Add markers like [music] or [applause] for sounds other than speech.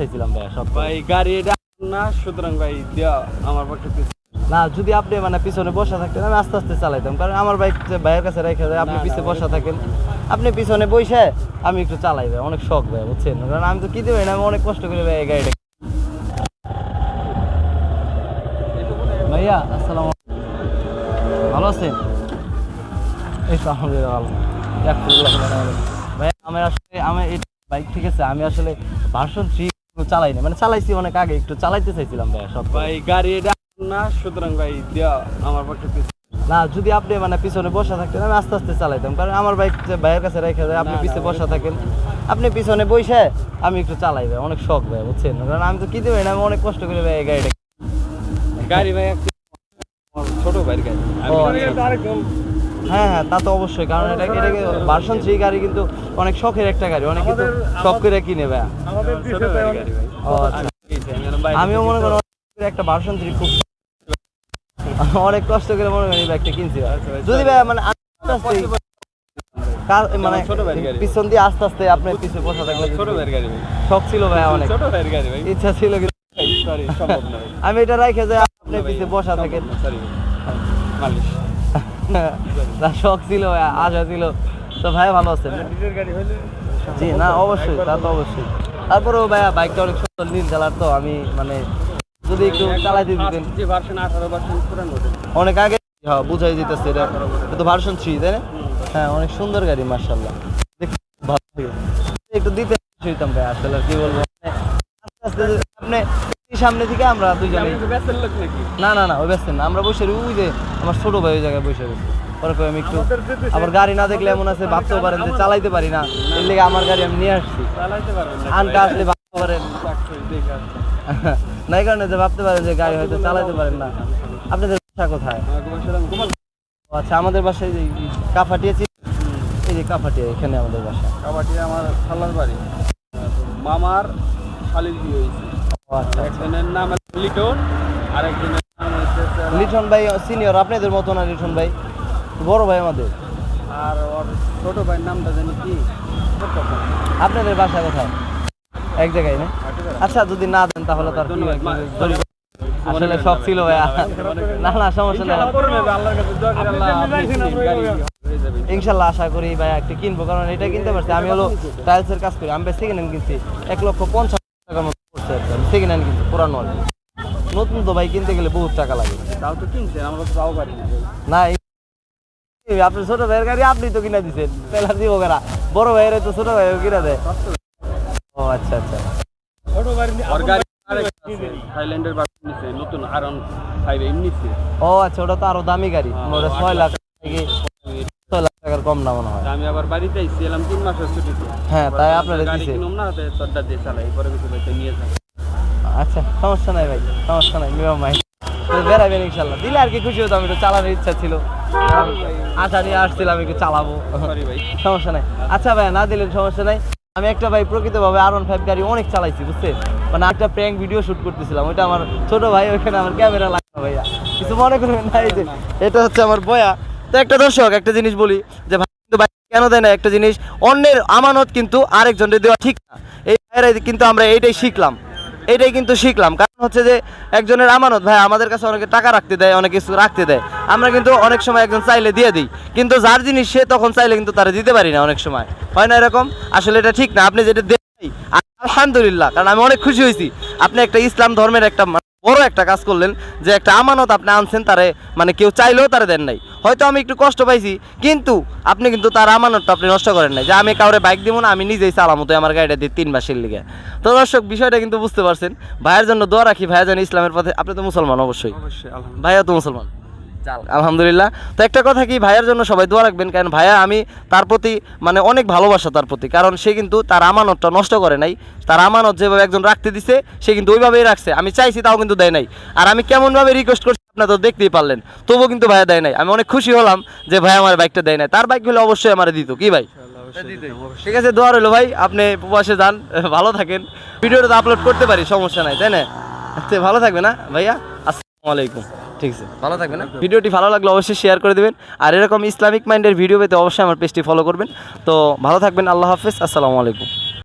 চাইছিলাম ভাই সব ভাই গাড়ি এটা না সুতরাং ভাই দেওয়া আমার পক্ষে না। যদি আপনি মানে পিছনে বসা থাকতেন আমি আস্তে আস্তে চালাইতাম। কারণ আমার বাইক ভাইয়ের কাছে রেখে দেয় আপনি না, না, পিছে ভাই। বসা থাকেন। আপনি পিছনে বসে আমি একটু চালাই ভাই অনেক শখ ভাই বুঝছেন? কারণ আমি তো কি দেবেন আমি অনেক কষ্ট করে ভাই গাড়িটা ভাইয়া আসসালাম ভালো আছেন? এই তো আলহামদুলিল্লাহ ভালো। ভাই আমি আসলে আমি এই বাইক ঠিক আছে আমি আসলে ভার্সন থ্রি চালাই না মানে চালাইছি অনেক আগে একটু চালাইতে চাইছিলাম ভাই সব ভাই গাড়ি এটা না সুতরাং ভাই দেওয়া আমার পক্ষে না যদি আপনি মানে পিছনে বসা থাকতেন আমি আস্তে আস্তে চালাইতাম। কারণ আমার বাইক ভাইয়ের কাছে রেখে দেয় আপনি না, না, পিছে বসা থাকেন। আপনি পিছনে বসে আমি একটু চালাই ভাই অনেক শখ ভাই বুঝছেন? কারণ আমি তো কি দেবেন আমি অনেক কষ্ট করে ভাই গাড়িটা গাড়ি ভাই ছোট ভাইয়ের গাড়ি। হ্যাঁ হ্যাঁ তা তো অবশ্যই কারণ এটা এটাকে ভার্সন থ্রি গাড়ি কিন্তু অনেক শখের একটা গাড়ি অনেক কিন্তু শখ করে কিনে ভাই। আচ্ছা। আমিও মনে করি একটা ভার্সন থ্রি খুব অনেক কষ্ট করে মনে করি এই বাইকটা কিনছি। আচ্ছা যদি ভাই মানে মানে। পিছন দিয়ে আস্তে আস্তে আপনার পিছে বসা থাকলে ছোট ভাইয়ের গাড়ি শখ ছিল ভাই অনেক। ছোট ভাইয়ের গাড়ি ভাই। ইচ্ছা ছিল কিন্তু আমি এটা রাখে যে আপনি পিছে বসা থাকেন। সরি মালিশ। না শখ ছিল আশা ছিল। তো ভাই ভালো আছেন হলে জি না অবশ্যই তা তো অবশ্যই। তারপরেও ভাইয়া বাইকটা অনেক সুন্দর নীল কালার তো আমি মানে যদি একটু চালাইতে দিতেন। অনেক আগে হ্যাঁ বুঝাই দিতেছে এটা। তো ভার্সন থ্রি তাই না? হ্যাঁ অনেক সুন্দর গাড়ি মার্শাল্লাহ ভালো একটু দিতে ভাই আসলে কি বলব। মানে আস্তে আস্তে আপনি সামনে থেকে আমরা দুজনে না না না ওই ব্যস্ত না। আমরা বসে ওই যে আমার ছোট ভাই ওই জায়গায় বসে রয়েছে। পরে আমি একটু আবার গাড়ি না দেখলে এমন আছে ভাবতেও পারেন যে চালাইতে পারি না। এর লেগে আমার গাড়ি আমি নিয়ে আসছি। আনটা আসলে ভাবতে পারেন। [laughs] না এই কারণে যে ভাবতে পারেন যে গাড়ি হয়তো চালাইতে পারেন না। আপনাদের বাসা কোথায়? আচ্ছা আমাদের বাসায় যে কাফাটিয়া ছিল এই যে কাফাটিয়া এখানে আমাদের বাসা। কাবাডি আমার খালার বাড়ি। মামার শালির বিয়ে হয়েছে। একজনের নাম লিটন আর একজনের নাম হচ্ছে লিটন ভাই সিনিয়র আপনাদের মতো না লিটন ভাই? বড় ভাই আমাদের। আর ওর ছোট ভাইয়ের নামটা জানি কি? আপনাদের বাসা কোথায়? এক জায়গায় না? আচ্ছা যদি না দেন তাহলে তার? আসলে শখ ছিল ভাই না না সমস্যা যাবে। ইনশাল্লাহ আশা করি ভাই একটা কিনবো কারণ এটা কিনতে পারছি। আমি হলো টাইলসের কাজ করি। আমি সেকেন্ড হ্যান্ড কিনছি। এক লক্ষ পঞ্চাশ টাকার মতো। সেকেন্ড হ্যান্ড কিনছি পুরানো আর নতুন তো ভাই কিনতে গেলে বহুত টাকা লাগে। তাও তো কিনছেন আমরা তো তাও না আপনি ছোট ভাইয়ের গাড়ি আপনি তো কিনা দিচ্ছেন পেলার দিব কেনা বড় ভাইয়ের তো ছোট ভাইও কিনা দেয়। ও আচ্ছা আচ্ছা। গাড়ি থাইল্যান্ডের বাস নিছে নতুন আরন ফাইভ এম নিছে ও আচ্ছা ওটা তো আরও দামি গাড়ি হ্যাঁ, ওটা ছয় লাখ ছয় কম না মনে হয় আমি আবার বাড়িতে আইছি এলাম তিন মাসের ছুটিতে। হ্যাঁ, তাই আপনারা দিছে। কিনুম না তাই চড্ডা দিয়ে চালাই পরে কিছু ভাইতে নিয়ে যাই। আচ্ছা সমস্যা নাই ভাই সমস্যা নাই নিয়ম ভাই বেড়াবেন ইনশাল্লাহ। দিলে আর কি খুশি হতাম একটু চালানোর ইচ্ছা ছিল। আশা নিয়ে আসছিলাম একটু চালাবো। ভাই। সমস্যা নাই। আচ্ছা ভাই না দিলেন সমস্যা নাই। আমি একটা ভাই প্রকৃতভাবে আর ওয়ান ফাইভ গাড়ি অনেক চালাইছি বুঝছেন মানে একটা প্র্যাঙ্ক ভিডিও শুট করতেছিলাম। ওইটা আমার ছোট ভাই ওইখানে আমার ক্যামেরা লাগতো ভাইয়া। কিছু মনে করবেন না এই যে এটা হচ্ছে আমার বয়া। তো একটা দর্শক একটা জিনিস বলি যে ভাই কিন্তু ভাই কেন দেয় না? একটা জিনিস অন্যের আমানত কিন্তু আরেকজনের দেওয়া ঠিক না। এই ভাইয়েরাই কিন্তু আমরা এইটাই শিখলাম। এটাই কিন্তু শিখলাম। কারণ হচ্ছে যে একজনের আমানত ভাই আমাদের কাছে অনেকে টাকা রাখতে দেয় অনেক কিছু রাখতে দেয়। আমরা কিন্তু অনেক সময় একজন চাইলে দিয়ে দিই। কিন্তু যার জিনিস সে তখন চাইলে কিন্তু তারা দিতে পারি না অনেক সময়। হয় না এরকম? আসলে এটা ঠিক না। আপনি যেটা নাই, আলহামদুলিল্লাহ। কারণ আমি অনেক খুশি হয়েছি। আপনি একটা ইসলাম ধর্মের একটা বড় একটা কাজ করলেন যে একটা আমানত আপনি আনছেন তারে মানে কেউ চাইলেও তারে দেন নাই। হয়তো আমি একটু কষ্ট পাইছি কিন্তু আপনি কিন্তু তার আমানতটা আপনি নষ্ট করেন নাই। যে আমি কাউরে বাইক দিব না আমি নিজেই চালামতো আমার গাড়িটা দিয়ে তিন মাসের লিগে। তো দর্শক বিষয়টা কিন্তু বুঝতে পারছেন। ভাইয়ের জন্য দোয়া রাখি ভাইয়া যেন ইসলামের পথে আপনি তো মুসলমান অবশ্যই। ভাইয়া তো মুসলমান। আলহামদুলিল্লাহ। তো একটা কথা কি ভাইয়ার জন্য সবাই দোয়া রাখবেন কারণ ভাইয়া আমি তার প্রতি মানে অনেক ভালোবাসা তার প্রতি কারণ সে কিন্তু তার আমানতটা নষ্ট করে নাই। তার আমানত যেভাবে একজন রাখতে দিছে সে কিন্তু ওইভাবেই রাখছে। আমি চাইছি তাও কিন্তু দেয় নাই। আর আমি কেমনভাবে রিকোয়েস্ট করছি আপনারা তো দেখতেই পারলেন। তবুও কিন্তু ভাইয়া দেয় নাই। আমি অনেক খুশি হলাম যে ভাই আমার বাইকটা দেয় নাই। তার বাইক হলে অবশ্যই আমার দিত কি ভাই? ঠিক আছে দোয়া রইল ভাই। আপনি প্রবাসে যান ভালো থাকেন। ভিডিওটা তো আপলোড করতে পারি সমস্যা নাই তাই না? ভালো থাকবে না ভাইয়া? আলাইকুম। ঠিক আছে। ভালো থাকবেন ভিডিওটি ভালো লাগলে অবশ্যই শেয়ার করে দেবেন। আর এরকম ইসলামিক মাইন্ডের ভিডিও পেতে অবশ্যই আমার পেজটি ফলো করবেন। তো ভালো থাকবেন আল্লাহ হাফেজ আসসালামু আলাইকুম।